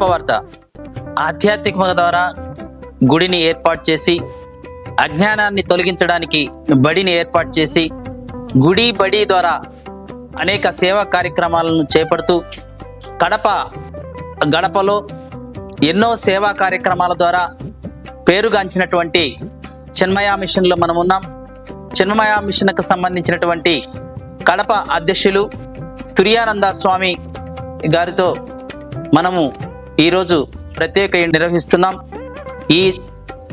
నమస్తే కడప ఆధ్యాత్మికత ద్వారా గుడిని ఏర్పాటు చేసి అజ్ఞానాన్ని తొలగించడానికి బడిని ఏర్పాటు చేసి గుడి బడి ద్వారా అనేక సేవా కార్యక్రమాలను చేపడుతూ కడప గడపలో ఎన్నో సేవా కార్యక్రమాల ద్వారా పేరుగాంచినటువంటి చిన్మయ మిషన్లో మనం ఉన్నాం. చిన్మయా మిషన్కు సంబంధించినటువంటి కడప అధ్యక్షులు తురియానంద స్వామి గారితో మనము ఈరోజు ప్రత్యేక నిర్వహిస్తున్నాం. ఈ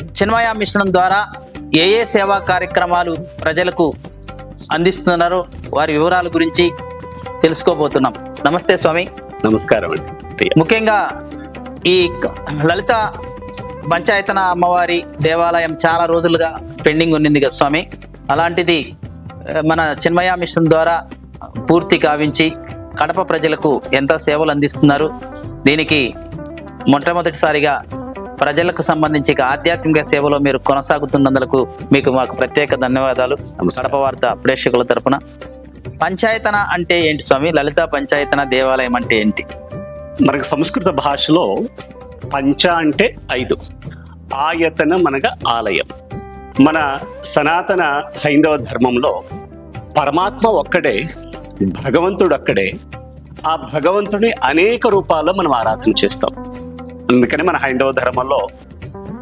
చిన్మయ మిశ్రం ద్వారా ఏ ఏ సేవా కార్యక్రమాలు ప్రజలకు అందిస్తున్నారో వారి వివరాల గురించి తెలుసుకోబోతున్నాం. నమస్తే స్వామి. నమస్కారం అండి. ముఖ్యంగా ఈ లలిత పంచాయతన అమ్మవారి దేవాలయం చాలా రోజులుగా పెండింగ్ ఉన్నింది కదా స్వామి. అలాంటిది మన చిన్మయ మిషన్ ద్వారా పూర్తి కావించి కడప ప్రజలకు ఎంతో సేవలు అందిస్తున్నారు. దీనికి మొట్టమొదటిసారిగా ప్రజలకు సంబంధించి ఆధ్యాత్మిక సేవలో మీరు కొనసాగుతున్నందుకు మీకు మాకు ప్రత్యేక ధన్యవాదాలు. కడప వార్త ప్రేక్షకుల తరపున. పంచాయతన అంటే ఏంటి స్వామి? లలిత పంచాయతన దేవాలయం అంటే ఏంటి? మనకు సంస్కృత భాషలో పంచ అంటే ఐదు. ఆయతనం అనగా ఆలయం. మన సనాతన హైందవ ధర్మంలో పరమాత్మ ఒక్కడే భగవంతుడు ఒక్కడే. ఆ భగవంతుని అనేక రూపాల్లో మనం ఆరాధన చేస్తాం. అందుకని మన హైందవ ధర్మంలో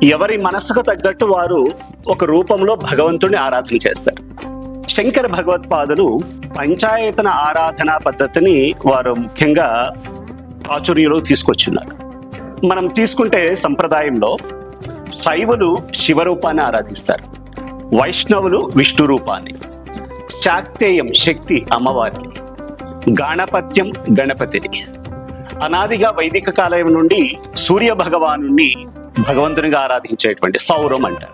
ఎవరి మనసుకు తగ్గట్టు వారు ఒక రూపంలో భగవంతుని ఆరాధన చేస్తారు. శంకర భగవత్పాదులు పంచాయతన ఆరాధనా పద్ధతిని వారు ముఖ్యంగా ప్రాచుర్యంలో తీసుకొచ్చున్నారు. మనం తీసుకుంటే సంప్రదాయంలో శైవులు శివరూపాన్ని ఆరాధిస్తారు. వైష్ణవులు విష్ణు రూపాన్ని. శాక్తేయం శక్తి అమ్మవారిని. గాణపత్యం గణపతిని. అనాదిగా వైదిక కాలం నుండి సూర్య భగవాను భగవంతునిగా ఆరాధించేటువంటి సౌరం అంటారు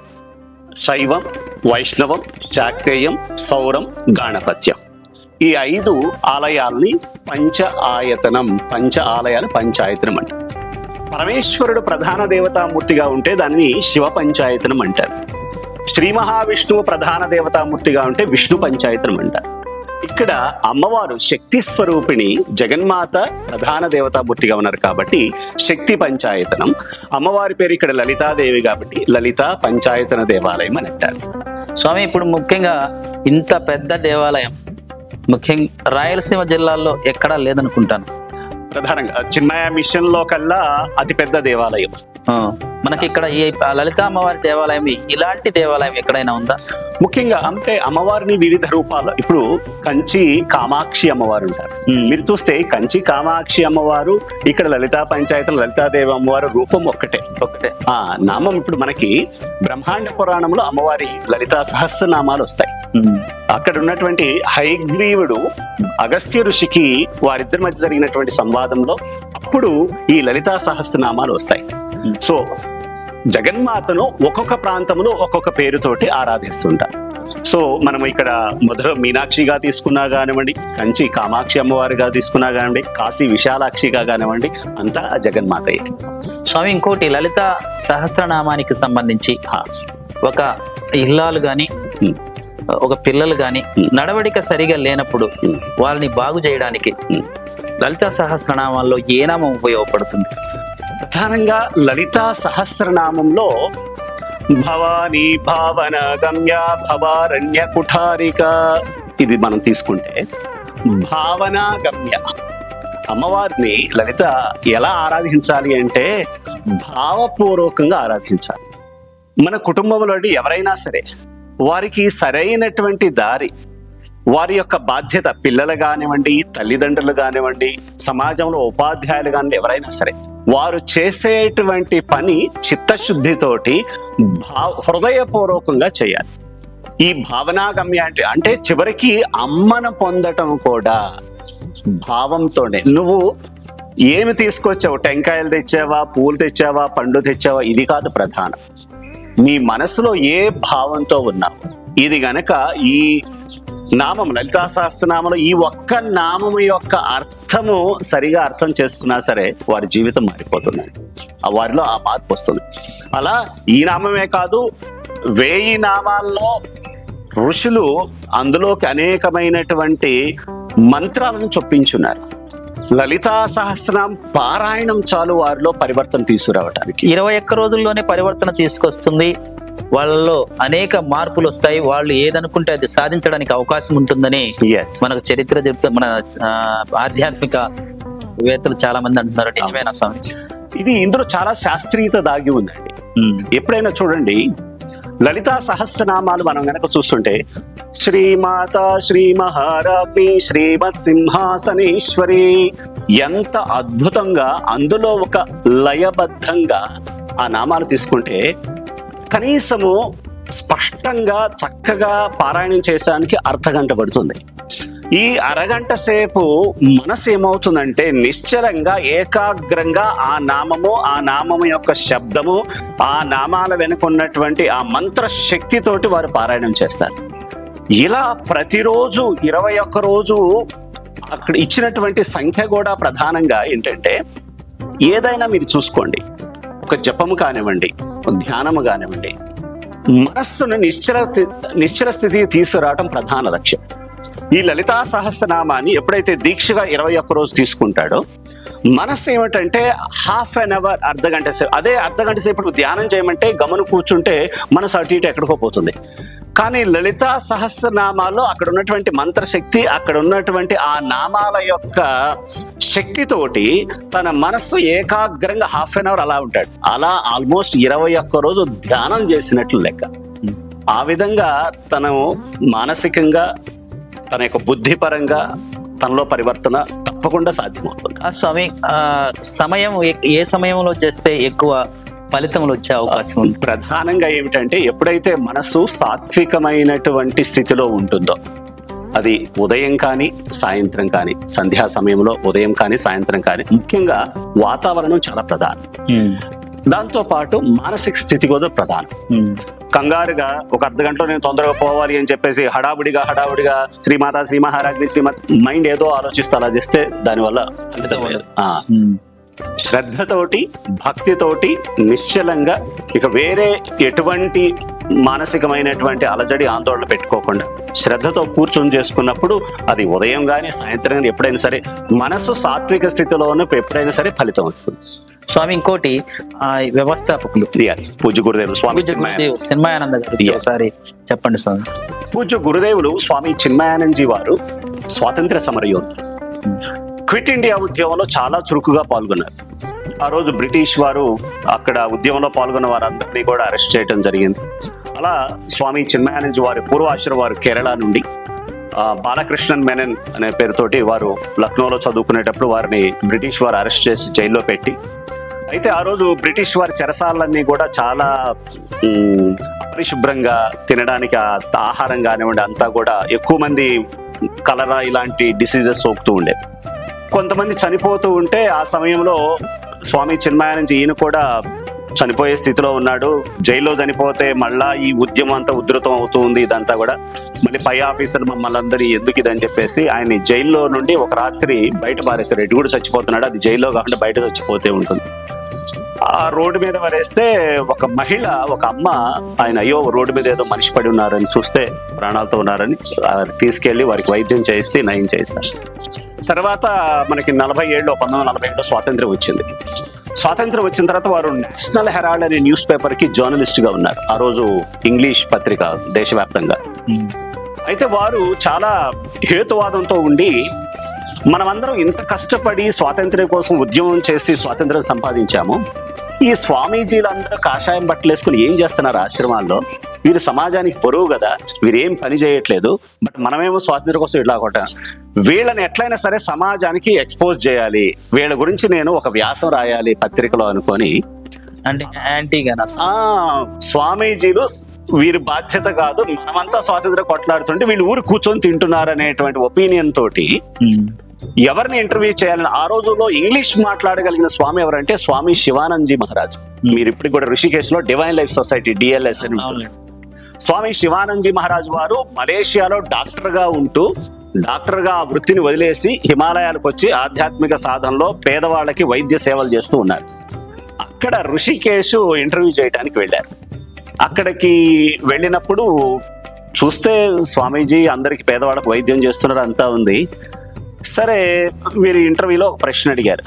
శైవం వైష్ణవం శాక్తేయం సౌరం గాణపత్యం. ఈ ఐదు ఆలయాల్ని పంచ ఆయతనం పంచ ఆలయాలు పంచాయతనం అంటారు పరమేశ్వరుడు ప్రధాన దేవతామూర్తిగా ఉంటే దానిని శివ పంచాయతనం అంటారు. శ్రీ మహావిష్ణువు ప్రధాన దేవతామూర్తిగా ఉంటే విష్ణు పంచాయతనం అంటారు. ఇక్కడ అమ్మవారు శక్తి స్వరూపిణి జగన్మాత ప్రధాన దేవతామూర్తిగా ఉన్నారు కాబట్టి శక్తి పంచాయతనం. అమ్మవారి పేరు ఇక్కడ లలితాదేవి కాబట్టి లలిత పంచాయతన దేవాలయం అని అంటారు. స్వామి ఇప్పుడు ముఖ్యంగా ఇంత పెద్ద దేవాలయం ముఖ్యంగా రాయలసీమ జిల్లాల్లో ఎక్కడా లేదనుకుంటాను. ప్రధానంగా చిన్మయ మిషన్లో కల్లా అతిపెద్ద దేవాలయం. మనకి ఇక్కడ ఈ లలిత అమ్మవారి దేవాలయం ఇలాంటి దేవాలయం ఎక్కడైనా ఉందా? ముఖ్యంగా అంటే అమ్మవారిని వివిధ రూపాల్లో ఇప్పుడు కంచి కామాక్షి అమ్మవారు ఉంటారు. మీరు చూస్తే కంచి కామాక్షి అమ్మవారు ఇక్కడ లలితా పంచాయతీ లలితాదేవి అమ్మవారు రూపం ఒక్కటే. ఒకటే ఆ నామం ఇప్పుడు మనకి బ్రహ్మాండ పురాణంలో అమ్మవారి లలితా సహస్రనామాలు వస్తాయి. అక్కడ ఉన్నటువంటి హైగ్రీవుడు అగస్త్య ఋషికి వారిద్దరి మధ్య జరిగినటువంటి సంవాదంలో అప్పుడు ఈ లలితా సహస్రనామాలు వస్తాయి. సో జగన్మాతను ఒక్కొక్క ప్రాంతంలో ఒక్కొక్క పేరుతోటి ఆరాధిస్తుంటారు సో మనం ఇక్కడ మొదలు మీనాక్షిగా తీసుకున్నా కానివ్వండి కంచి కామాక్షి అమ్మవారిగా తీసుకున్నా కానివ్వండి కాశీ విశాలాక్షిగా కానివ్వండి అంతా ఆ జగన్మాతయే స్వామి ఇంకోటి లలిత సహస్రనామానికి సంబంధించి ఒక ఇల్లాలు గాని ఒక పిల్లలు గాని. నడవడిక సరిగా లేనప్పుడు. వాళ్ళని బాగు చేయడానికి. లలిత సహస్రనామాల్లో ఏ నామం ఉపయోగపడుతుంది ప్రధానంగా లలితా సహస్రనామంలో భవానీ భావన గమ్య భవారణ్య కుఠారిక. ఇది మనం తీసుకుంటే భావన గమ్య. అమ్మవారిని లలిత ఎలా ఆరాధించాలి అంటే భావపూర్వకంగా ఆరాధించాలి. మన కుటుంబంలోని ఎవరైనా సరే వారికి సరైనటువంటి దారి వారి యొక్క బాధ్యత పిల్లలు కానివ్వండి తల్లిదండ్రులు కానివ్వండి సమాజంలో ఉపాధ్యాయులు కానివ్వండి ఎవరైనా సరే వారు చేసేటువంటి పని చిత్తశుద్ధితోటి భావ హృదయపూర్వకంగా చేయాలి. ఈ భావనాగమ్య అంటే అంటే చివరికి అమ్మను పొందటం కూడా భావంతోనే. నువ్వు ఏమి తీసుకొచ్చావు? టెంకాయలు తెచ్చావా? పూలు తెచ్చావా? పండు తెచ్చావా? ఇది కాదు ప్రధానం. నీ మనసులో ఏ భావంతో ఉన్నావు ఇది గనక ఈ నామం లలితా సహస్రనామంలో ఈ ఒక్క నామం యొక్క అర్థం అర్థము సరిగా అర్థం చేసుకున్నా సరే వారి జీవితం మారిపోతుంది. ఆ వారిలో ఆ మార్పు వస్తుంది. అలా ఈ నామమే కాదు వేయి నామాల్లో ఋషులు అందులోకి అనేకమైనటువంటి మంత్రాలను చొప్పించున్నారు. లలితా సహస్రనామ పారాయణం చాలు వారిలో పరివర్తన తీసుకురావటానికి. ఇరవై ఒక్క రోజుల్లోనే పరివర్తన తీసుకొస్తుంది. వాళ్ళలో అనేక మార్పులు వస్తాయి. వాళ్ళు ఏదనుకుంటే అది సాధించడానికి అవకాశం ఉంటుందని మనకు చరిత్ర చెప్తే మన ఆధ్యాత్మిక వేత్తలు చాలా మంది అంటున్నారు. నిజమేనా స్వామి? ఇది ఇందులో చాలా శాస్త్రీయత దాగి ఉందండి. ఎప్పుడైనా చూడండి లలితా సహస్రనామాలు మనం గనక చూస్తుంటే శ్రీమాత శ్రీ మహారాజ్ని శ్రీమత్ సింహాసనేశ్వరి ఎంత అద్భుతంగా అందులో ఒక లయబద్ధంగా ఆ నామాలు తీసుకుంటే కనీసము స్పష్టంగా చక్కగా పారాయణం చేయడానికి అర్ధగంట పడుతుంది. ఈ అరగంట సేపు మనసు ఏమవుతుందంటే నిశ్చలంగా ఏకాగ్రంగా ఆ నామము ఆ నామము యొక్క శబ్దము ఆ నామాల వెనుకున్నటువంటి ఆ మంత్ర శక్తితోటి వారు పారాయణం చేస్తారు. ఇలా ప్రతిరోజు ఇరవై ఒక్క రోజు అక్కడ ఇచ్చినటువంటి సంఖ్య కూడా ప్రధానంగా ఏంటంటే ఏదైనా మీరు చూసుకోండి. ఒక జపము కానివ్వండి ధ్యానము కానివ్వండి మనస్సును నిశ్చల నిశ్చల స్థితికి తీసుకురావటం ప్రధాన లక్ష్యం. ఈ లలితా సహస్రనామాన్ని ఎప్పుడైతే దీక్షగా ఇరవై ఒక్క రోజు తీసుకుంటాడో మనస్సు ఏమిటంటే హాఫ్ అన్ అవర్ అర్ధ గంట సేపు. అదే అర్ధ గంట సేపు నువ్వు ధ్యానం చేయమంటే గమను కూర్చుంటే మనసు అటు ఇటు ఎక్కడికో పోతుంది. కానీ లలిత సహస్రనామాల్లో అక్కడ ఉన్నటువంటి మంత్రశక్తి అక్కడ ఉన్నటువంటి ఆ నామాల యొక్క శక్తితోటి తన మనస్సు ఏకాగ్రంగా హాఫ్ అన్ అవర్ అలా ఉంటాడు. అలా ఆల్మోస్ట్ ఇరవై ఒక్క రోజు ధ్యానం చేసినట్లు లెక్క. ఆ విధంగా తను మానసికంగా తన యొక్క బుద్ధిపరంగా తనలో పరివర్తన తప్పకుండా సాధ్యమవుతుంది. ఆ స్వామి సమయం ఏ- ఏ సమయంలో చేస్తే ఎక్కువ ఫలితములు వచ్చే అవకాశం ఉంది? ప్రధానంగా ఏమిటంటే ఎప్పుడైతే మనసు సాత్వికమైనటువంటి స్థితిలో ఉంటుందో అది ఉదయం కానీ సాయంత్రం కానీ సంధ్యా సమయంలో ఉదయం కానీ సాయంత్రం కానీ ముఖ్యంగా వాతావరణం చాలా ప్రధానం. దాంతో పాటు మానసిక స్థితి కూడా ప్రధానం. కంగారుగా ఒక అర్ధ గంటలో నేను తొందరగా పోవాలి అని చెప్పేసి హడావుడిగా హడావుడిగా శ్రీమాత శ్రీ మహారాజ్ని శ్రీమత్ మైండ్ ఏదో ఆలోచిస్తూ అలా చేస్తే దానివల్ల ఫలితం లేదు. ఆ, శ్రద్ధతోటి భక్తితోటి నిశ్చలంగా ఇక వేరే ఎటువంటి మానసికమైనటువంటి అలజడి ఆందోళన పెట్టుకోకుండా శ్రద్ధతో కూర్చొని చేసుకున్నప్పుడు అది ఉదయం కానీ సాయంత్రం కానీ ఎప్పుడైనా సరే మనసు సాత్విక స్థితిలో ఉన్నప్పుడు ఎప్పుడైనా సరే ఫలితం వస్తుంది. స్వామి ఇంకోటి ఆ వ్యవస్థాపకులు. పూజ్య గురుదేవులు స్వామి చిన్మయానంద. గారు చెప్పండి స్వామి. పూజ్య గురుదేవులు స్వామి చిన్మయానందజీ వారు స్వాతంత్ర సమరయోధులు. క్విట్ ఇండియా ఉద్యమంలో చాలా చురుకుగా పాల్గొన్నారు. ఆ రోజు బ్రిటిష్ వారు అక్కడ ఉద్యమంలో పాల్గొన్న వారందరినీ కూడా అరెస్ట్ చేయడం జరిగింది. అలా స్వామి చిన్మయానంద్ వారి పూర్వాశ్రమ వారు కేరళ నుండి బాలకృష్ణన్ మెనన్ అనే పేరుతోటి వారు లక్నోలో చదువుకునేటప్పుడు వారిని బ్రిటిష్ వారు అరెస్ట్ చేసి జైల్లో పెట్టి అయితే ఆ రోజు బ్రిటిష్ వారి చెరసాలన్నీ కూడా చాలా పరిశుభ్రంగా తినడానికి ఆహారం కానివ్వండి అంతా కూడా ఎక్కువ మంది కలరా ఇలాంటి డిసీజెస్ సోకుతూ ఉండేది కొంతమంది చనిపోతూ ఉంటే ఆ సమయంలో స్వామి చిన్మయానంద్ ఈయన కూడా చనిపోయే స్థితిలో ఉన్నాడు. జైల్లో చనిపోతే మళ్ళా ఈ ఉద్యమం అంతా ఉధృతం అవుతుంది ఇదంతా కూడా. మళ్ళీ పై ఆఫీసర్ మమ్మల్ని అందరి ఎందుకు ఇదని చెప్పేసి ఆయన జైల్లో నుండి ఒక రాత్రి బయట పారేశారు. ఎటు కూడా చచ్చిపోతున్నాడు. అది జైల్లో కాకుండా బయట చచ్చిపోతే ఉంటుంది. ఆ రోడ్డు మీద పడేస్తే ఒక మహిళ ఒక అమ్మ ఆయన అయ్యో రోడ్డు మీద ఏదో మనిషి పడి ఉన్నారని చూస్తే ప్రాణాలతో ఉన్నారని తీసుకెళ్ళి వారికి వైద్యం చేయిస్తే నయం చేస్తారు తర్వాత మనకి నలభై ఏడులో పంతొమ్మిది వందల నలభై ఏడులో స్వాతంత్రం వచ్చింది. స్వాతంత్రం వచ్చిన తర్వాత వారు నేషనల్ హెరాల్డ్ అనే న్యూస్ పేపర్కి జర్నలిస్ట్గా ఉన్నారు. ఆ రోజు ఇంగ్లీష్ పత్రిక దేశవ్యాప్తంగా. అయితే వారు చాలా హేతువాదంతో ఉండి మనమందరం ఇంత కష్టపడి స్వాతంత్ర్యం కోసం ఉద్యమం చేసి స్వాతంత్రం సంపాదించాము. ఈ స్వామీజీలందరూ కాషాయం బట్టలు వేసుకుని ఏం చేస్తున్నారు ఆశ్రమాల్లో? వీరు సమాజానికి పొరుగు కదా. వీరు పని చేయట్లేదు. బట్ మనమేమో స్వాతంత్ర్యం కోసం ఇట్లా కొట్ట. వీళ్ళని ఎట్లయినా సరే సమాజానికి ఎక్స్పోజ్ చేయాలి. వీళ్ళ గురించి నేను ఒక వ్యాసం రాయాలి పత్రికలో అనుకొని. అంటే స్వామీజీలు వీరి బాధ్యత కాదు. మనమంతా స్వాతంత్రం కొట్లాడుతుంటే వీళ్ళు ఊరు కూర్చొని తింటున్నారు అనేటువంటి ఒపీనియన్ తోటి ఎవరిని ఇంటర్వ్యూ చేయాలని ఆ రోజుల్లో ఇంగ్లీష్ మాట్లాడగలిగిన స్వామి ఎవరంటే స్వామి శివానందజీ మహారాజ్. మీరు ఇప్పుడు కూడా ఋషికేశ్లో డివైన్ లైఫ్ సొసైటీ డిఎల్ఎస్ అని. స్వామి శివానందజీ మహారాజ్ వారు మలేషియాలో డాక్టర్గా ఉంటూ డాక్టర్గా ఆ వృత్తిని వదిలేసి హిమాలయాలకు వచ్చి ఆధ్యాత్మిక సాధనలో పేదవాళ్ళకి వైద్య సేవలు చేస్తూ ఉన్నారు. అక్కడ ఋషికేశు ఇంటర్వ్యూ చేయడానికి వెళ్ళారు. అక్కడికి వెళ్ళినప్పుడు చూస్తే స్వామీజీ అందరికి పేదవాళ్ళకు వైద్యం చేస్తున్నారు అంతా ఉంది. సరే మీరు ఇంటర్వ్యూలో ఒక ప్రశ్న అడిగారు.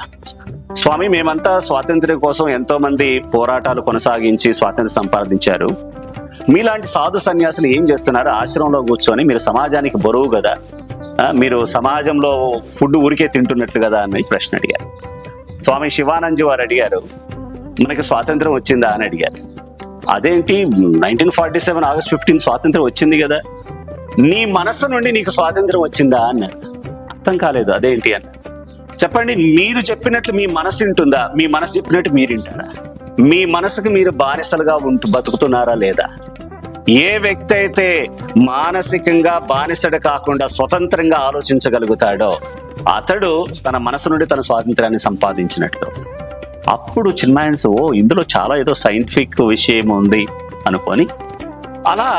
స్వామి మేమంతా స్వాతంత్ర్యం కోసం ఎంతో మంది పోరాటాలు కొనసాగించి స్వాతంత్ర్యం సంపాదించారు. మీలాంటి సాధు సన్యాసులు ఏం చేస్తున్నారు? ఆశ్రమంలో కూర్చొని మీరు సమాజానికి బరువు కదా. మీరు సమాజంలో ఫుడ్ ఊరికే తింటున్నట్లు కదా అని ప్రశ్న అడిగారు. స్వామి శివానందజీ వారు అడిగారు మనకి స్వాతంత్రం వచ్చిందా? అని అడిగారు. అదేంటి? Nineteen forty seven August fifteen స్వాతంత్రం వచ్చింది కదా. నీ మనస్సు నుండి నీకు స్వాతంత్రం వచ్చిందా? అన్నారు. అర్థం కాలేదు. అదేంటి? అన్న చెప్పండి మీరు చెప్పినట్లు మీ మనసు వింటుందా? మీ మనసు చెప్పినట్టు మీరు వింటారా మీ మనసుకు మీరు బానిసలుగా ఉంటూ బతుకుతున్నారా లేదా? ఏ వ్యక్తి అయితే మానసికంగా బానిసడు కాకుండా స్వతంత్రంగా ఆలోచించగలుగుతాడో అతడు తన మనసు నుండి తన స్వాతంత్రాన్ని సంపాదించినట్లు అప్పుడు చిన్మాయన్స్ ఓ ఇందులో చాలా ఏదో సైంటిఫిక్ విషయం ఉంది అనుకొని అలా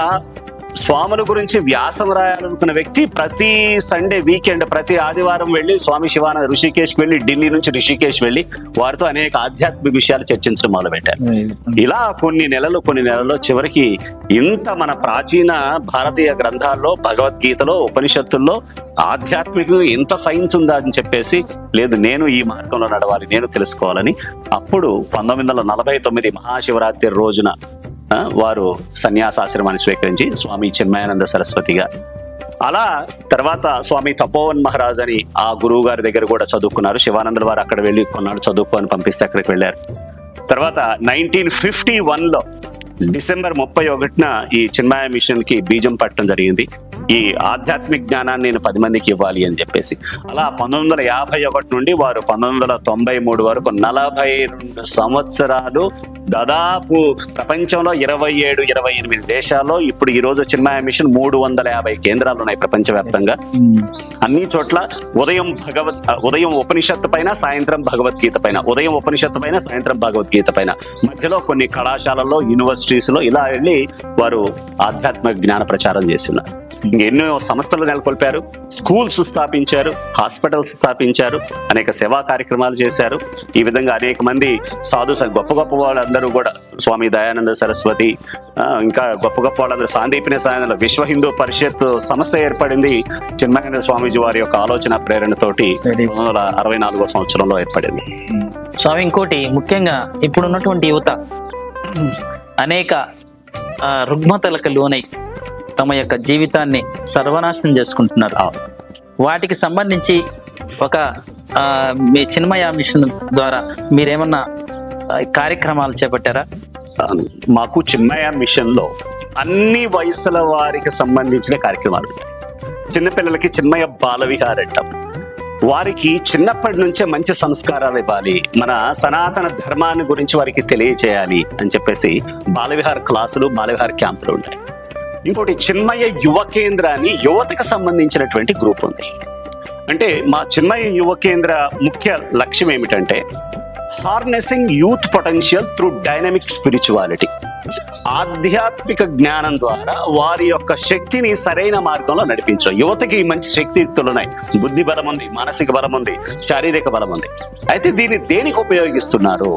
స్వాముల గురించి వ్యాసం రాయాలనుకున్న వ్యక్తి ప్రతి సండే వీకెండ్ ప్రతి ఆదివారం వెళ్ళి స్వామి శివానంద ఋషికేశ్ వెళ్ళి ఢిల్లీ నుంచి ఋషికేశ్ వెళ్ళి వారితో అనేక ఆధ్యాత్మిక విషయాలు చర్చించడం మొదలుపెట్టారు. ఇలా కొన్ని నెలలు కొన్ని నెలల్లో చివరికి ఇంత మన ప్రాచీన భారతీయ గ్రంథాల్లో భగవద్గీతలో ఉపనిషత్తుల్లో ఆధ్యాత్మికంగా ఇంత సైన్స్ ఉందా అని చెప్పేసి లేదు నేను ఈ మార్గంలో నడవాలి నేను తెలుసుకోవాలని అప్పుడు పంతొమ్మిది వందల నలభై తొమ్మిది మహాశివరాత్రి రోజున వారు సన్యాసాశ్రమాన్ని స్వీకరించి స్వామి చిన్మయానంద సరస్వతిగా అలా తర్వాత స్వామి తపోవన్ మహారాజ్ అని ఆ గురువు గారి దగ్గర కూడా చదువుకున్నారు. శివానందుల వారు అక్కడ వెళ్ళి కొన్నాడు చదువుకొని పంపిస్తే అక్కడికి వెళ్ళారు. తర్వాత నైన్టీన్ ఫిఫ్టీ వన్లో డిసెంబర్ ముప్పై ఒకటిన ఈ చిన్మయ మిషన్కి బీజం పట్టడం జరిగింది. ఈ ఆధ్యాత్మిక జ్ఞానాన్ని నేను పది మందికి ఇవ్వాలి అని చెప్పేసి. అలా పంతొమ్మిది వందల యాభై ఒకటి నుండి వారు పంతొమ్మిది వందల తొంభై మూడు వరకు నలభై రెండు సంవత్సరాలు దాదాపు ప్రపంచంలో ఇరవై ఏడు ఇరవై ఎనిమిది దేశాల్లో ఇప్పుడు ఈ రోజు చిన్మయ మిషన్ మూడు వందల యాభై కేంద్రాలు ఉన్నాయి ప్రపంచవ్యాప్తంగా. అన్ని చోట్ల ఉదయం భగవత్ ఉదయం ఉపనిషత్తు పైన సాయంత్రం భగవద్గీత పైన. ఉదయం ఉపనిషత్తు పైన సాయంత్రం భగవద్గీత పైన. మధ్యలో కొన్ని కళాశాలల్లో యూనివర్సిటీస్లో ఇలా వెళ్ళి వారు ఆధ్యాత్మిక జ్ఞాన ప్రచారం చేస్తున్నారు. ఎన్నో సంస్థలు నెలకొల్పారు. స్కూల్స్ స్థాపించారు. హాస్పిటల్స్ స్థాపించారు. అనేక సేవా కార్యక్రమాలు చేశారు. ఈ విధంగా అనేక మంది సాధు గొప్ప గొప్ప వాళ్ళందరూ కూడా. స్వామి దయానంద సరస్వతి ఇంకా గొప్ప గొప్ప వాళ్ళందరూ. సాందీపిన సాయంలో విశ్వ హిందూ పరిషత్ సంస్థ ఏర్పడింది చిన్మయానంద స్వామీజీ వారి యొక్క ఆలోచన ప్రేరణతోటి అరవై నాలుగో సంవత్సరంలో ఏర్పడింది. స్వామి ఇంకోటి ముఖ్యంగా ఇప్పుడు ఉన్నటువంటి యువత అనేక రుగ్మతలకు లోనై తమ యొక్క జీవితాన్ని సర్వనాశనం చేసుకుంటున్నారు. వాటికి సంబంధించి ఒక మీ చిన్మయ మిషన్ ద్వారా మీరేమన్నా కార్యక్రమాలు చేపట్టారా? మాకు చిన్నయ మిషన్లో అన్ని వయసుల వారికి సంబంధించిన కార్యక్రమాలు. చిన్నపిల్లలకి చిన్మయ బాల విహార్ అంటాం వారికి చిన్నప్పటి నుంచే మంచి సంస్కారాలు ఇవ్వాలి. మన సనాతన ధర్మాన్ని గురించి వారికి తెలియచేయాలి అని చెప్పేసి బాలవిహార్ క్లాసులు బాలవిహార్ క్యాంపులు ఉంటాయి. ఇంకోటి చిన్మయ యువ కేంద్రాన్ని యువతకు సంబంధించినటువంటి గ్రూప్ ఉంది. అంటే మా చిన్మయ యువ కేంద్ర ముఖ్య లక్ష్యం ఏమిటంటే harnessing youth potential through dynamic spirituality ఆధ్యాత్మిక జ్ఞానం ద్వారా వారి యొక్క శక్తిని సరైన మార్గంలో నడిపించడం. యువతకి మంచి శక్తియుక్తులు ఉన్నాయి బుద్ధి బలం ఉంది మానసిక బలం ఉంది శారీరక బలం ఉంది. అయితే దీన్ని దేనికి ఉపయోగిస్తున్నారు?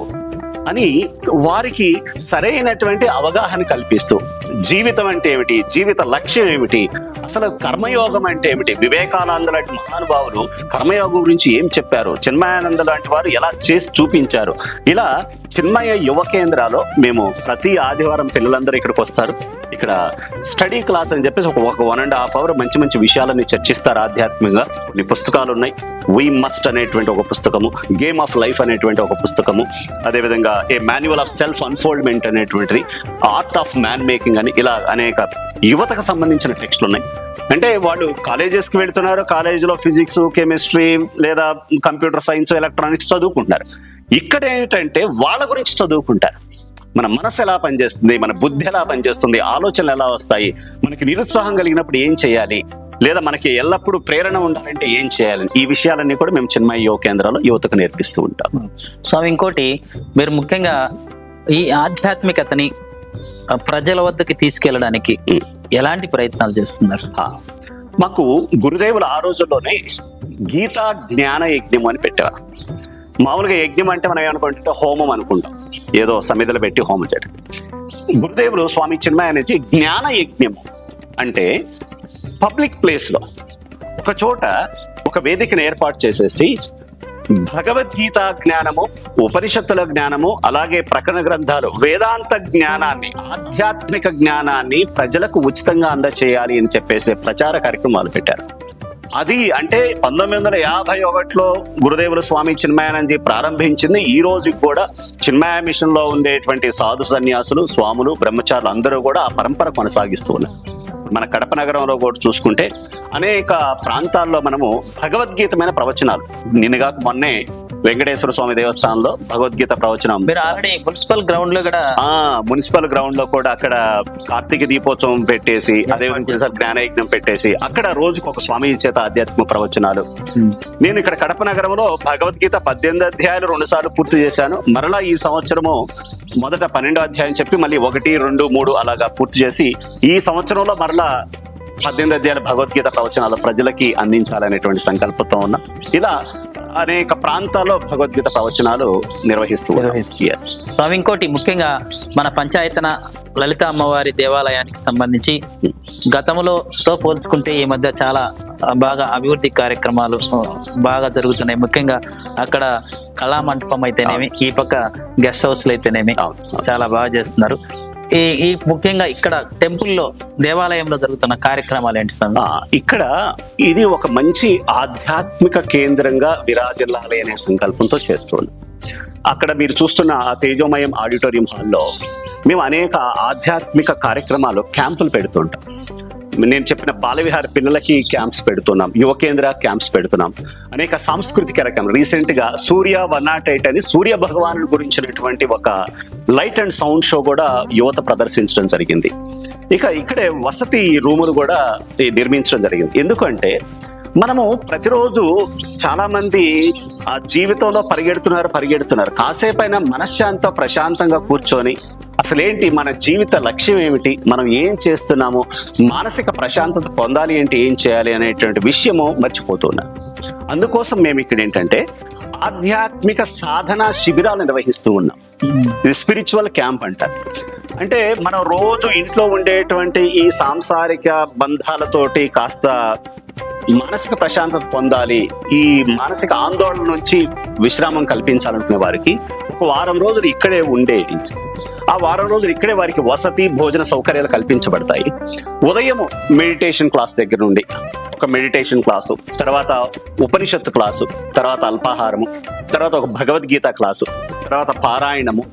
అని వారికి సరైనటువంటి అవగాహన కల్పిస్తూ జీవితం అంటే ఏమిటి? జీవిత లక్ష్యం ఏమిటి? అసలు కర్మయోగం అంటే ఏమిటి? వివేకానంద లాంటి మహానుభావులు కర్మయోగం గురించి ఏం చెప్పారు? చిన్మయానంద లాంటి వారు ఎలా చేసి చూపించారు? ఇలా చిన్మయ యువ కేంద్రాలో మేము ప్రతి ఆదివారం పిల్లలందరూ ఇక్కడికి వస్తారు. ఇక్కడ స్టడీ క్లాస్ అని చెప్పేసి ఒక ఒక వన్ అండ్ హాఫ్ అవర్ మంచి మంచి విషయాలని చర్చిస్తారు ఆధ్యాత్మికంగా. కొన్ని పుస్తకాలు ఉన్నాయి. వీ మస్ట్ అనేటువంటి ఒక పుస్తకము. గేమ్ ఆఫ్ లైఫ్ అనేటువంటి ఒక పుస్తకము. అదేవిధంగా a manual of self unfoldment అనేటువంటిది ఆర్ట్ ఆఫ్ మ్యాన్ మేకింగ్ అని ఇలా అనేక యువతకు సంబంధించిన టెక్స్ట్లు ఉన్నాయి. అంటే వాళ్ళు కాలేజెస్కి వెళ్తున్నారు కాలేజీలో ఫిజిక్స్ కెమిస్ట్రీ లేదా కంప్యూటర్ సైన్స్ ఎలక్ట్రానిక్స్ చదువుకుంటారు ఇక్కడ ఏంటంటే వాళ్ళ గురించి చదువుకుంటారు. మన మనసు ఎలా పనిచేస్తుంది మన బుద్ధి ఎలా పనిచేస్తుంది ఆలోచనలు ఎలా వస్తాయి మనకి నిరుత్సాహం కలిగినప్పుడు ఏం చేయాలి లేదా మనకి ఎల్లప్పుడూ ప్రేరణ ఉండాలంటే ఏం చేయాలి ఈ విషయాలన్నీ కూడా మేము చిన్మయ యువ కేంద్రాల్లో యువతకు నేర్పిస్తూ ఉంటాం. స్వామి ఇంకోటి మీరు ముఖ్యంగా ఈ ఆధ్యాత్మికతని ప్రజల వద్దకి తీసుకెళ్ళడానికి. ఎలాంటి ప్రయత్నాలు చేస్తున్నారు? మాకు గురుదేవులు ఆ రోజుల్లోనే గీతా జ్ఞాన యజ్ఞం అని పెట్టారు మామూలుగా యజ్ఞం అంటే మనం ఏమనుకుంటుంటే హోమం అనుకుంటాం. ఏదో సమిధలు పెట్టి హోమం చేయడం గురుదేవులు స్వామి చిన్మయ జ్ఞాన యజ్ఞం అంటే పబ్లిక్ ప్లేస్లో ఒక చోట ఒక వేదికను ఏర్పాటు చేసేసి భగవద్గీత జ్ఞానము ఉపనిషత్తుల జ్ఞానము అలాగే ప్రకరణ గ్రంథాలు వేదాంత జ్ఞానాన్ని ఆధ్యాత్మిక జ్ఞానాన్ని ప్రజలకు ఉచితంగా అందచేయాలి అని చెప్పేసి ప్రచార కార్యక్రమాలు పెట్టారు అది అంటే పంతొమ్మిది వందల యాభై ఒకటిలో గురుదేవుల స్వామి చిన్మయానంది ప్రారంభించింది. ఈ రోజుకి కూడా చిన్మయ మిషన్లో ఉండేటువంటి సాధు సన్యాసులు స్వాములు బ్రహ్మచారులు అందరూ కూడా ఆ పరంపర కొనసాగిస్తూ ఉన్నారు. మన కడప నగరంలో కూడా చూసుకుంటే అనేక ప్రాంతాల్లో మనము భగవద్గీతమైన ప్రవచనాలు. నిన్నగాక మొన్నే వెంకటేశ్వర స్వామి దేవస్థానంలో భగవద్గీత ప్రవచనం. మీరు ఆల్రెడీ మున్సిపల్ గ్రౌండ్లో కూడా ఆ మున్సిపల్ గ్రౌండ్లో కూడా అక్కడ కార్తీక దీపోత్సవం పెట్టేసి అదే విధంగా జ్ఞానయజ్ఞం పెట్టేసి అక్కడ రోజుకు ఒక స్వామి చేత ఆధ్యాత్మిక ప్రవచనాలు. నేను ఇక్కడ కడప నగరంలో భగవద్గీత పద్దెనిమిది అధ్యాయాలు రెండు సార్లు పూర్తి చేశాను. మరలా ఈ సంవత్సరము మొదట పన్నెండో అధ్యాయం చెప్పి మళ్ళీ ఒకటి రెండు మూడు అలాగా పూర్తి చేసి ఈ సంవత్సరంలో మరలా పద్దెనిమిది అధ్యాయాల భగవద్గీత ప్రవచనాలు ప్రజలకి అందించాలనేటువంటి సంకల్పంతో ఉన్నా. ఇలా అనేక ప్రాంతాల్లో భగవద్గీత ప్రవచనాలు నిర్వహిస్తూ. స్వామి ఇంకోటి ముఖ్యంగా మన పంచాయతన లలిత అమ్మవారి దేవాలయానికి సంబంధించి గతంలోతో పోల్చుకుంటే ఈ మధ్య చాలా బాగా అభివృద్ధి కార్యక్రమాలు బాగా జరుగుతున్నాయి. ముఖ్యంగా అక్కడ కళా మంటపం అయితేనేమి ఈ పక్క గెస్ట్ హౌస్లు అయితేనేమి. చాలా బాగా చేస్తున్నారు. ఈ ఈ ముఖ్యంగా ఇక్కడ టెంపుల్లో దేవాలయంలో జరుగుతున్న కార్యక్రమాలు ఏంటి సార్? ఇక్కడ ఇది ఒక మంచి ఆధ్యాత్మిక కేంద్రంగా విరాజిల్లాలి అనే సంకల్పంతో చేస్తుంది. అక్కడ మీరు చూస్తున్న ఆ తేజోమయం ఆడిటోరియం హాల్లో మేము అనేక ఆధ్యాత్మిక కార్యక్రమాలు క్యాంపులు పెడుతుంటాం నేను చెప్పిన బాలవిహార పిల్లలకి క్యాంప్స్ పెడుతున్నాం యువ కేంద్ర క్యాంప్స్ పెడుతున్నాం. అనేక సాంస్కృతిక రకం. రీసెంట్గా సూర్య వన్ నాట్ ఎయిట్ అని సూర్య భగవాను గురించినటువంటి ఒక లైట్ అండ్ సౌండ్ షో కూడా యువత ప్రదర్శించడం జరిగింది. ఇక ఇక్కడే వసతి రూములు కూడా నిర్మించడం జరిగింది. ఎందుకంటే మనము ప్రతిరోజు చాలా మంది ఆ జీవితంలో పరిగెడుతున్నారు పరిగెడుతున్నారు. కాసేపైనా మనశ్శాంత ప్రశాంతంగా కూర్చొని అసలేంటి మన జీవిత లక్ష్యం ఏమిటి? మనం ఏం చేస్తున్నాము? మానసిక ప్రశాంతత పొందాలి అంటే ఏం చేయాలి అనేటువంటి విషయము మర్చిపోతున్నాం అందుకోసం మేము ఇక్కడ ఏంటంటే ఆధ్యాత్మిక సాధన శిబిరాలు నిర్వహిస్తూ ఉన్నాం. ఇది స్పిరిచువల్ క్యాంప్ అంటారు. అంటే మనం రోజు ఇంట్లో ఉండేటువంటి ఈ సాంసారిక బంధాలతోటి కాస్త మానసిక ప్రశాంతత పొందాలి ఈ మానసిక ఆందోళన నుంచి విశ్రామం కల్పించాలనుకునే వారికి ఒక వారం రోజులు ఇక్కడే ఉండేది ఆ వారం రోజులు ఇక్కడే వారికి వసతి భోజన సౌకర్యాలు కల్పించబడతాయి. ఉదయం మెడిటేషన్ క్లాస్ దగ్గర నుండి ఒక మెడిటేషన్ క్లాసు తర్వాత ఉపనిషత్తు క్లాసు తర్వాత అల్పాహారము తర్వాత ఒక భగవద్గీత క్లాసు తర్వాత పారాయణము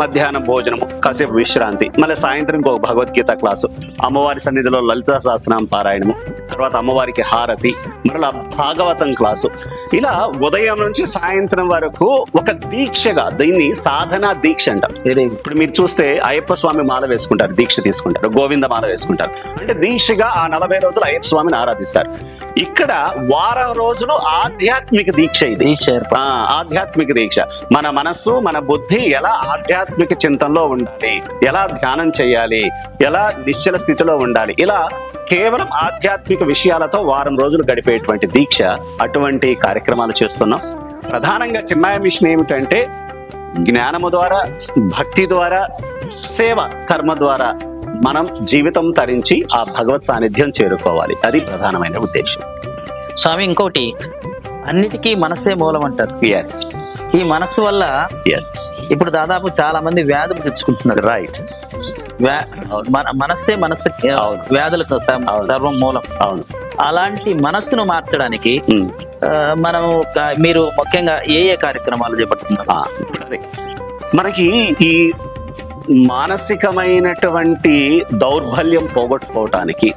మధ్యాహ్నం భోజనము కాసేపు విశ్రాంతి మళ్ళీ సాయంత్రం ఇంకొక భగవద్గీత క్లాసు అమ్మవారి సన్నిధిలో లలిత సహస్రనామ పారాయణము తర్వాత అమ్మవారికి హారతి మరలా భాగవతం క్లాసు. ఇలా ఉదయం నుంచి సాయంత్రం వరకు ఒక దీక్షగా దీన్ని సాధన దీక్ష అంటాం. ఇప్పుడు మీరు చూస్తే అయ్యప్ప స్వామి మాల వేసుకుంటారు దీక్ష తీసుకుంటారు గోవింద మాల వేసుకుంటారు. అంటే దీక్షగా ఆ నలభై రోజులు అయ్యప్ప స్వామిని ఆరాధిస్తారు. ఇక్కడ వారం రోజులు ఆధ్యాత్మిక దీక్ష ఇది. దీక్ష ఆధ్యాత్మిక దీక్ష. మన మనస్సు మన బుద్ధి ఎలా ఆధ్యాత్మిక చింతనలో ఉండాలి. ఎలా ధ్యానం చేయాలి? ఎలా నిశ్చల స్థితిలో ఉండాలి? ఇలా కేవలం ఆధ్యాత్మిక విషయాలతో వారం రోజులు గడిపేటువంటి దీక్ష అటువంటి కార్యక్రమాలు చేస్తున్నాం. ప్రధానంగా చిన్మయ మిషన్ ఏమిటంటే జ్ఞానము ద్వారా భక్తి ద్వారా సేవ కర్మ ద్వారా మనం జీవితం తరించి ఆ భగవత్ సాన్నిధ్యం చేరుకోవాలి. అది ప్రధానమైన ఉద్దేశం. స్వామి ఇంకోటి అన్నిటికీ మనసే మూలం అంటారు. ఎస్ ఈ మనస్సు వల్ల ఇప్పుడు దాదాపు చాలా మంది వ్యాధులు తెచ్చుకుంటున్నారు రైట్ వ్యా- మన మనస్సే మనస్సు. వ్యాధులకు. సర్వం మూలం. అవును. అలాంటి మనస్సును మార్చడానికి మనము క- మీరు ముఖ్యంగా ఏ ఏ కార్యక్రమాలు చేపడుతున్నారు? మనకి ఈ మానసికమైనటువంటి దౌర్బల్యం పోగొట్టుకోవటానికి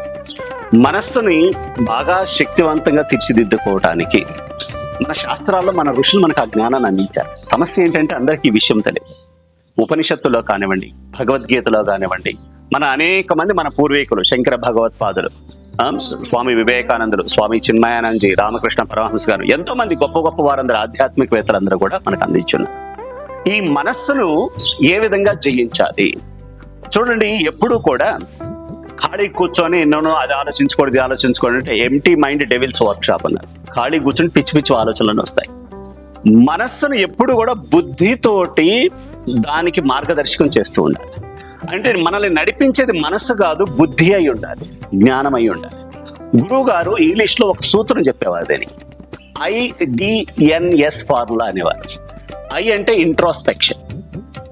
మనస్సుని బాగా శక్తివంతంగా తీర్చిదిద్దుకోవటానికి మన శాస్త్రాల్లో మన ఋషులు మనకు ఆ జ్ఞానాన్ని అందించారు. సమస్య ఏంటంటే అందరికీ ఈ విషయం తెలియదు. ఉపనిషత్తులో కానివ్వండి భగవద్గీతలో కానివ్వండి మన అనేక మంది మన పూర్వీకులు శంకర భగవత్పాదులు ఆ, స్వామి వివేకానందులు స్వామి చిన్మయానందజీ రామకృష్ణ పరమహంస గారు ఎంతో మంది గొప్ప గొప్ప వారందరూ ఆధ్యాత్మికవేత్తలందరూ కూడా మనకు అందించున్నారు. ఈ మనస్సును ఏ విధంగా జయించాలి? చూడండి ఎప్పుడూ కూడా ఖాళీ కూర్చొని ఎన్నోనో అది ఆలోచించుకోండి ఇది ఆలోచించుకోండి అంటే empty mind devil's workshop అన్నారు. ఖాళీ కూర్చొని పిచ్చి పిచ్చి ఆలోచనలు వస్తాయి. మనస్సును ఎప్పుడు కూడా బుద్ధితోటి దానికి మార్గదర్శకం చేస్తూ ఉండాలి. అంటే మనల్ని నడిపించేది మనస్సు కాదు బుద్ధి అయి ఉండాలి జ్ఞానం అయి ఉండాలి. గురువు గారు ఇంగ్లీష్లో ఒక సూత్రం చెప్పేవారు దీనికి ఐడిఎన్ఎస్ ఫార్ములా అనేవారు. ఐ అంటే ఇంట్రోస్పెక్షన్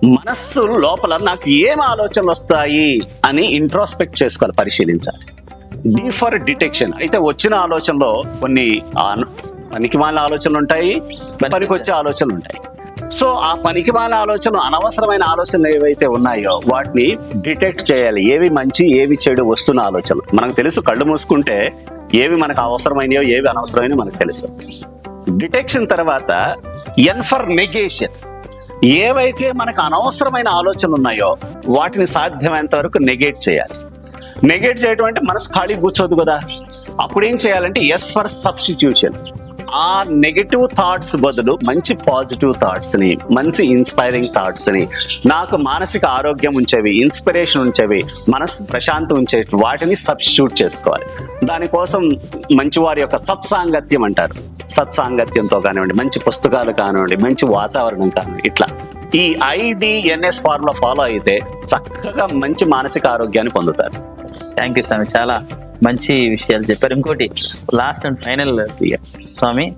మనస్సు లోపల నాకు ఏం ఆలోచనలు వస్తాయి అని ఇంట్రోస్పెక్ట్ చేసుకోవాలి పరిశీలించాలి. డి ఫర్ డిటెక్షన్ అయితే వచ్చిన ఆలోచనలో కొన్ని పనికి పనికిమాల ఆలోచనలు ఉంటాయి పనికొచ్చే ఆలోచనలు ఉంటాయి. సో ఆ పనికిమాల ఆలోచనలు అనవసరమైన ఆలోచనలు ఏవైతే ఉన్నాయో వాటిని డిటెక్ట్ చేయాలి. ఏవి మంచి ఏవి చెడు వస్తున్న ఆలోచనలు. మనకు తెలుసు కళ్ళు మూసుకుంటే ఏవి మనకు అవసరమైనయో ఏవి అనవసరమైనయో మనకు తెలుసు. డిటెక్షన్ తర్వాత ఎన్ ఫర్ నెగేషన్ ఏవైతే మనకు అనవసరమైన ఆలోచనలు ఉన్నాయో వాటిని సాధ్యమైనంత వరకు నెగేట్ చేయాలి. నెగేట్ చేయటం అంటే మనసు ఖాళీ కూర్చోదు కదా. అప్పుడు ఏం చేయాలంటే ఎస్ ఫర్ సబ్స్టిట్యూషన్ ఆ నెగటివ్ థాట్స్ బదులు మంచి పాజిటివ్ థాట్స్ని మంచి ఇన్స్పైరింగ్ థాట్స్ని నాకు మానసిక ఆరోగ్యం ఉంచేవి ఇన్స్పిరేషన్ ఉంచేవి మనసు ప్రశాంతం ఉంచే వాటిని సబ్స్టిట్యూట్ చేసుకోవాలి. దానికోసం మంచి వారి యొక్క సత్సాంగత్యం అంటారు. సత్సాంగత్యంతో కానివ్వండి మంచి పుస్తకాలు కానివ్వండి మంచి వాతావరణం కానివ్వండి ఇట్లా. ఈ ఐడిఎన్ఎస్ ఫార్ములా ఫాలో అయితే చక్కగా మంచి మానసిక ఆరోగ్యాన్ని పొందుతారు. థ్యాంక్ యూ స్వామి చాలా మంచి విషయాలు చెప్పారు. ఇంకోటి లాస్ట్ అండ్ ఫైనల్ స్వామి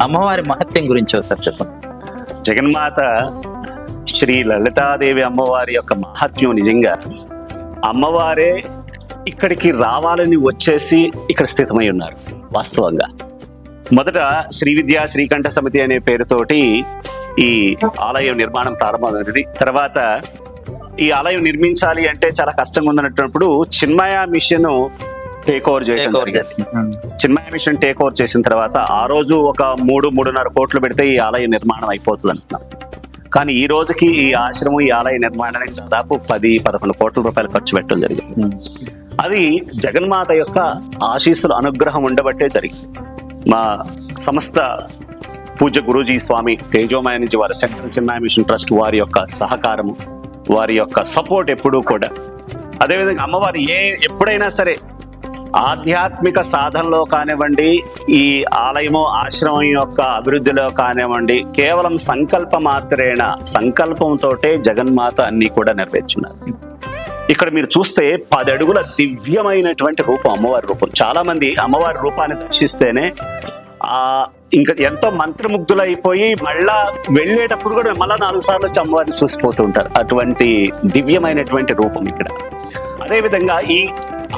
అమ్మవారి మహత్యం గురించి ఒకసారి చెప్పండి. జగన్మాత శ్రీ లలితాదేవి అమ్మవారి యొక్క మహత్యం నిజంగా అమ్మవారే ఇక్కడికి రావాలని వచ్చేసి ఇక్కడ స్థితమై ఉన్నారు వాస్తవంగా. మొదట శ్రీ విద్యా శ్రీకంఠ సమితి అనే పేరుతోటి ఈ ఆలయం నిర్మాణం ప్రారంభమైనది. తర్వాత ఈ ఆలయం నిర్మించాలి అంటే చాలా కష్టంగా ఉందన్నప్పుడు చిన్మయ మిషన్ టేక్ ఓవర్ చేయడం. చిన్మయ మిషన్ టేక్ ఓవర్ చేసిన తర్వాత ఆ రోజు ఒక మూడు మూడున్నర కోట్లు పెడితే ఈ ఆలయ నిర్మాణం అయిపోతుంది అంటున్నాం కానీ ఈ రోజుకి ఈ ఆశ్రమం ఈ ఆలయ నిర్మాణానికి దాదాపు పది పదకొండు కోట్ల రూపాయలు ఖర్చు పెట్టడం జరిగింది ఉమ్. అది జగన్మాత యొక్క ఆశీస్సులు అనుగ్రహం ఉండబట్టే జరిగింది మా సంస్థ పూజ్య గురూజీ స్వామి తేజోమయ నుంచి వారి సెంట్రల్ చిన్మయ మిషన్ ట్రస్ట్ వారి యొక్క సహకారము వారి యొక్క సపోర్ట్ ఎప్పుడూ కూడా. అదేవిధంగా అమ్మవారు ఏ ఎప్పుడైనా సరే ఆధ్యాత్మిక సాధనలో కానివ్వండి ఈ ఆలయము ఆశ్రమం యొక్క అభివృద్ధిలో కానివ్వండి కేవలం సంకల్ప మాత్రేన సంకల్పంతోటే జగన్మాత అన్ని కూడా నెరవేర్చున్నారు. ఇక్కడ మీరు చూస్తే పది అడుగుల దివ్యమైనటువంటి రూపం అమ్మవారి రూపం. చాలా మంది అమ్మవారి రూపాన్ని దర్శిస్తేనే ఆ ఇంకా ఎంతో మంత్రముగ్ధులైపోయి మళ్ళా వెళ్ళేటప్పుడు కూడా మళ్ళా నాలుగు సార్లు వచ్చి అమ్మవారిని చూసిపోతూ ఉంటారు అటువంటి దివ్యమైనటువంటి రూపం ఇక్కడ. అదేవిధంగా ఈ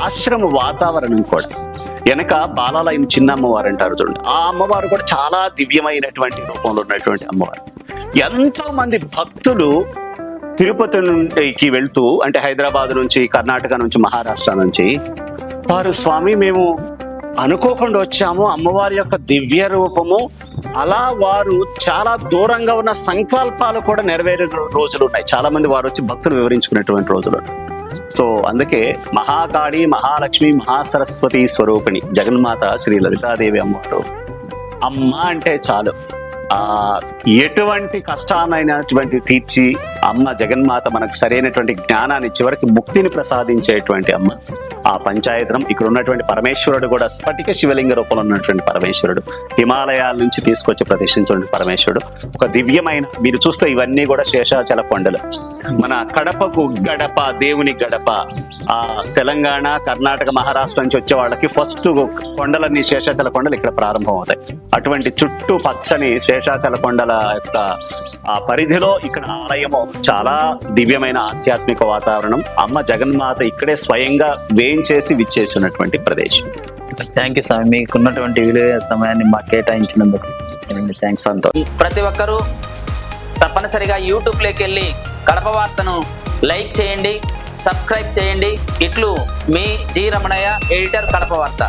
ఆశ్రమ వాతావరణం కూడా. వెనక బాలాలయం చిన్న అమ్మవారు అంటారు చూడండి. ఆ అమ్మవారు కూడా చాలా దివ్యమైనటువంటి రూపంలో ఉన్నటువంటి అమ్మవారు. ఎంతో మంది భక్తులు తిరుపతి నుండికి వెళ్తూ అంటే హైదరాబాద్ నుంచి కర్ణాటక నుంచి మహారాష్ట్ర నుంచి వారు స్వామి మేము అనుకోకుండా వచ్చాము. అమ్మవారి యొక్క దివ్య రూపము. అలా వారు చాలా దూరంగా ఉన్న సంకల్పాలు కూడా నెరవేరిన రోజులు ఉన్నాయి చాలా మంది వారు వచ్చి భక్తులు వివరించుకునేటువంటి రోజులు. ఉన్నాయి. సో అందుకే మహాకాళి మహాలక్ష్మి మహాసరస్వతి స్వరూపిణి జగన్మాత శ్రీ లలితాదేవి అమ్మవారు అమ్మ అంటే చాలు. ఆ ఎటువంటి కష్టాన్నైనటువంటి తీర్చి అమ్మ జగన్మాత మనకు సరైనటువంటి జ్ఞానాన్ని చివరికి ముక్తిని ప్రసాదించేటువంటి అమ్మ. ఆ పంచాయతనం ఇక్కడ ఉన్నటువంటి పరమేశ్వరుడు కూడా స్ఫటిక శివలింగ రూపంలో ఉన్నటువంటి పరమేశ్వరుడు. హిమాలయాల నుంచి తీసుకొచ్చి ప్రతిష్ఠించినటువంటి పరమేశ్వరుడు. ఒక దివ్యమైన మీరు చూస్తే ఇవన్నీ కూడా శేషాచల కొండలు. మన కడపకు గడప దేవుని గడప. ఆ తెలంగాణ కర్ణాటక మహారాష్ట్ర నుంచి వచ్చే వాళ్ళకి ఫస్ట్ కొండలన్నీ శేషాచల కొండలు ఇక్కడ ప్రారంభం అవుతాయి అటువంటి చుట్టూ పచ్చని శేషాచల కొండల యొక్క ఆ పరిధిలో ఇక్కడ ఆలయము. చాలా దివ్యమైన ఆధ్యాత్మిక వాతావరణం. అమ్మ జగన్మాత ఇక్కడే స్వయంగా వేయించేసి విచ్చేసి ఉన్నటువంటి ప్రదేశం. థ్యాంక్ యూ స్వామి మీకు ఉన్నటువంటి విలువ సమయాన్ని మాకు కేటాయించినందుకు థ్యాంక్స్ సంతోషం. ప్రతి ఒక్కరూ తప్పనిసరిగా యూట్యూబ్లోకి వెళ్ళి కడప వార్తను లైక్ చేయండి సబ్స్క్రైబ్ చేయండి. ఇట్లు మీ జి రమణయ్య ఎడిటర్ కడప వార్త.